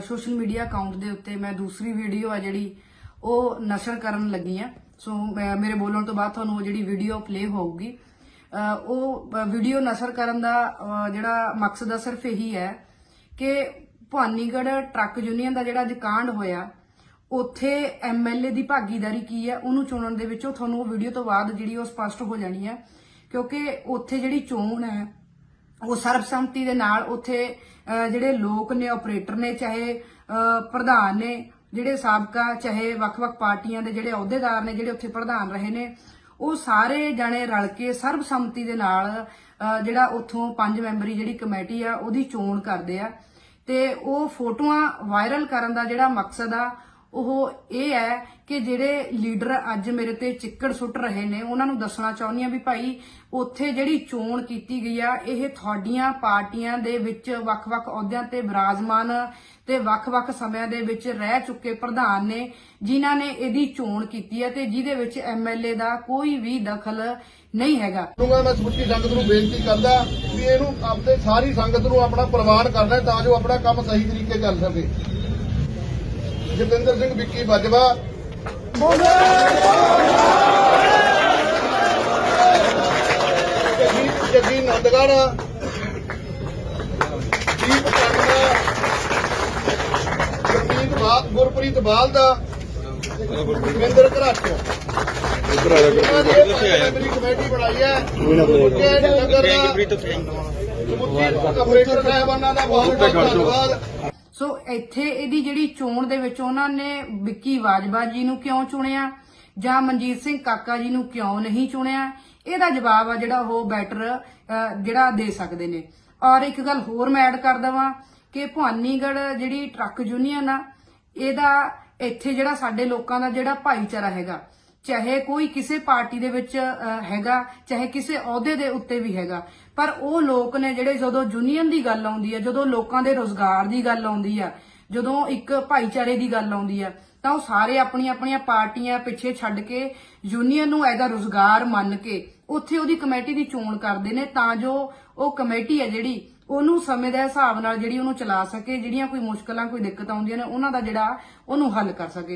Social media account ਦੇ ਉੱਤੇ ਮੈਂ ਦੂਸਰੀ ਵੀਡੀਓ ਆ ਜਿਹੜੀ ਉਹ ਨਸ਼ਰ ਕਰਨ ਲੱਗੀ ਆ। ਸੋ ਮੈਂ- ਮੇਰੇ ਬੋਲਣ ਤੋਂ ਬਾਅਦ ਤੁਹਾਨੂੰ ਉਹ ਜਿਹੜੀ ਵੀਡੀਓ ਪਲੇ ਹੋਊਗੀ। ਉਹ ਵੀਡੀਓ ਨਸ਼ਰ ਕਰਨ ਦਾ ਜਿਹੜਾ ਮਕਸਦ ਆ ਸਿਰਫ ਇਹੀ ਹੈ ਕਿ ਭਵਾਨੀਗੜ੍ਹ ਟਰੱਕ ਯੂਨੀਅਨ ਦਾ ਜਿਹੜਾ ਅੱਜ ਕਾਂਡ ਹੋਇਆ, ਉੱਥੇ ਐਮਐਲਏ ਦੀ ਭਾਗੀਦਾਰੀ ਕੀ ਹੈ, ਉਹਨੂੰ ਚੁਣਨ ਦੇ ਵਿੱਚ ਉਹ ਤੁਹਾਨੂੰ ਉਹ ਵੀਡੀਓ ਤੋਂ ਬਾਅਦ ਜਿਹੜੀ ਉਹ ਸਪਸ਼ਟ ਹੋ ਜਾਣੀ ਹੈ। ਕਿਉਂਕਿ ਉੱਥੇ ਜਿਹੜੀ ਚੋਣ ਹੈ ਉਹ ਸਰਬਸੰਮਤੀ ਦੇ ਨਾਲ ਉੱਥੇ ਜਿਹੜੇ ਲੋਕ ਨੇ ਆਪਰੇਟਰ ਨੇ, ਚਾਹੇ ਪ੍ਰਧਾਨ ਨੇ, ਜਿਹੜੇ ਸਾਬਕਾ, ਚਾਹੇ ਵੱਖ-ਵੱਖ ਪਾਰਟੀਆਂ ਦੇ ਜਿਹੜੇ ਅਹੁਦੇਦਾਰ ਨੇ, ਜਿਹੜੇ ਉੱਥੇ ਪ੍ਰਧਾਨ ਰਹੇ ਨੇ, ਉਹ ਸਾਰੇ ਜਣੇ ਰਲ ਕੇ ਸਰਬਸੰਮਤੀ ਦੇ ਨਾਲ ਜਿਹੜਾ ਉੱਥੋਂ ਪੰਜ ਮੈਂਬਰੀ ਜਿਹੜੀ ਕਮੇਟੀ ਆ, ਉਹਦੀ ਚੋਣ ਕਰਦੇ ਆ। ਤੇ ਉਹ ਫੋਟੋਆਂ ਵਾਇਰਲ ਕਰਨ ਦਾ ਜਿਹੜਾ ਮਕਸਦ ਆ ਉਹ ਇਹ ਹੈ ਕਿ ਜਿਹੜੇ ਲੀਡਰ ਅੱਜ ਮੇਰੇ ਤੇ ਚਿੱਕੜ ਸੁੱਟ ਰਹੇ ਨੇ, ਉਹਨਾਂ ਨੂੰ ਦੱਸਣਾ ਚਾਹੁੰਦੀ ਆ ਵੀ ਭਾਈ ਉੱਥੇ ਜਿਹੜੀ ਚੋਣ ਕੀਤੀ ਗਈ ਆ, ਇਹ ਤੁਹਾਡੀਆਂ ਪਾਰਟੀਆਂ ਦੇ ਵਿੱਚ ਵੱਖ-ਵੱਖ ਅਹੁਦਿਆਂ ਤੇ ਵਿਰਾਜਮਾਨ ਤੇ ਵੱਖ-ਵੱਖ ਸਮਿਆਂ ਦੇ ਵਿੱਚ ਰਹਿ ਚੁੱਕੇ ਪ੍ਰਧਾਨ ਨੇ, ਜਿਨ੍ਹਾਂ ਨੇ ਇਹਦੀ ਚੋਣ ਕੀਤੀ ਹੈ ਤੇ ਜਿਹਦੇ ਵਿੱਚ ਐਮਐਲਏ ਦਾ ਕੋਈ ਵੀ ਦਖਲ ਨਹੀਂ ਹੈਗਾ। ਦੂੰਗਾ ਮੈਂ ਸਮੁੱਚੀ ਸੰਗਤ ਨੂੰ ਬੇਨਤੀ ਕਰਦਾ ਵੀ ਇਹਨੂੰ ਆਪਣੇ ਸਾਰੀ ਸੰਗਤ ਨੂੰ ਆਪਣਾ ਪ੍ਰਵਾਨ ਕਰਨਾ ਤਾਂ ਜੋ ਆਪਣਾ ਕੰਮ ਸਹੀ ਤਰੀਕੇ ਚੱਲ ਸਕੇ। ਜਤਿੰਦਰ ਸਿੰਘ ਵਿੱਕੀ ਬਾਜਵਾ ਜੱਗੀ ਜੱਗੀ ਨੰਦਗੜ ਦੀਪ ਕੰਨਾ ਗੁਰਪ੍ਰੀਤ ਬਾਲ ਗੁਰਪ੍ਰੀਤ ਬਾਲ ਦਾ ਗੁਰਵਿੰਦਰ ਘਰਾਟੋ ਇਹਨਾਂ ਨੇ ਇਹ ਕਮੇਟੀ ਬਣਾਈ ਹੈ ਨਗਰ ਦਾ ਸਮੁੱਚੀ ਆਪਰੇਟਰ ਸਾਹਿਬਾਨਾਂ ਦਾ ਬਹੁਤ ਬਹੁਤ ਧੰਨਵਾਦ ਸੋ ਇੱਥੇ ਇਹਦੀ ਜਿਹੜੀ ਚੋਣ ਦੇ ਵਿੱਚ ਉਹਨਾਂ ਨੇ ਵਿੱਕੀ ਬਾਜਵਾ ਜੀ ਨੂੰ ਕਿਉਂ ਚੁਣਿਆ? ਜਾਂ ਮਨਜੀਤ ਸਿੰਘ ਕਾਕਾ ਜੀ ਨੂੰ ਕਿਉਂ ਨਹੀਂ ਚੁਣਿਆ? ਇਹਦਾ ਜਵਾਬ ਆ ਜਿਹੜਾ ਉਹ ਬੈਟਰ ਜਿਹੜਾ ਦੇ ਸਕਦੇ ਨੇ। ਔਰ ਇੱਕ ਗੱਲ ਹੋਰ ਮੈਂ ਐਡ ਕਰ ਦਵਾਂ ਕਿ ਭਵਾਨੀਗੜ੍ਹ ਜਿਹੜੀ ਟਰੱਕ ਯੂਨੀਅਨ ਆ, ਇਹਦਾ ਇੱਥੇ ਜਿਹੜਾ ਸਾਡੇ ਲੋਕਾਂ ਦਾ ਜਿਹੜਾ ਭਾਈਚਾਰਾ ਹੈਗਾ ਚਾਹੇ ਕੋਈ ਕਿਸੇ ਪਾਰਟੀ ਦੇ ਵਿੱਚ ਹੈਗਾ, ਚਾਹੇ ਕਿਸੇ ਅਹੁਦੇ ਦੇ ਉੱਤੇ ਵੀ ਹੈਗਾ। ਪਰ ਉਹ ਲੋਕ ਨੇ ਜਿਹੜੇ ਜਦੋਂ ਯੂਨੀਅਨ ਦੀ ਗੱਲ ਆਉਂਦੀ ਹੈ, ਜਦੋਂ ਲੋਕਾਂ ਦੇ ਰੋਜ਼ਗਾਰ ਦੀ ਗੱਲ ਆਉਂਦੀ ਆ ਜਦੋਂ ਇੱਕ ਭਾਈਚਾਰੇ ਦੀ ਗੱਲ ਆਉਂਦੀ ਆ ਤਾਂ ਉਹ ਸਾਰੇ ਆਪਣੀਆਂ ਆਪਣੀਆਂ ਪਾਰਟੀਆਂ ਪਿੱਛੇ ਛੱਡ ਕੇ ਯੂਨੀਅਨ ਨੂੰ ਐਦਾ ਰੋਜ਼ਗਾਰ ਮੰਨ ਕੇ ਉੱਥੇ ਉਹਦੀ ਕਮੇਟੀ ਦੀ ਚੋਣ ਕਰਦੇ ਨੇ, ਤਾਂ ਜੋ ਉਹ ਕਮੇਟੀ ਹੈ ਜਿਹੜੀ, ਉਹਨੂੰ ਸਮੇਂ ਦੇ ਹਿਸਾਬ ਨਾਲ ਜਿਹੜੀ ਉਹਨੂੰ ਚਲਾ ਸਕੇ, ਜਿਹੜੀਆਂ ਕੋਈ ਮੁਸ਼ਕਲਾਂ, ਕੋਈ ਦਿੱਕਤ ਆਉਂਦੀਆਂ ਨੇ, ਉਹਨਾਂ ਦਾ ਜਿਹੜਾ ਉਹਨੂੰ ਹੱਲ ਕਰ ਸਕੇ।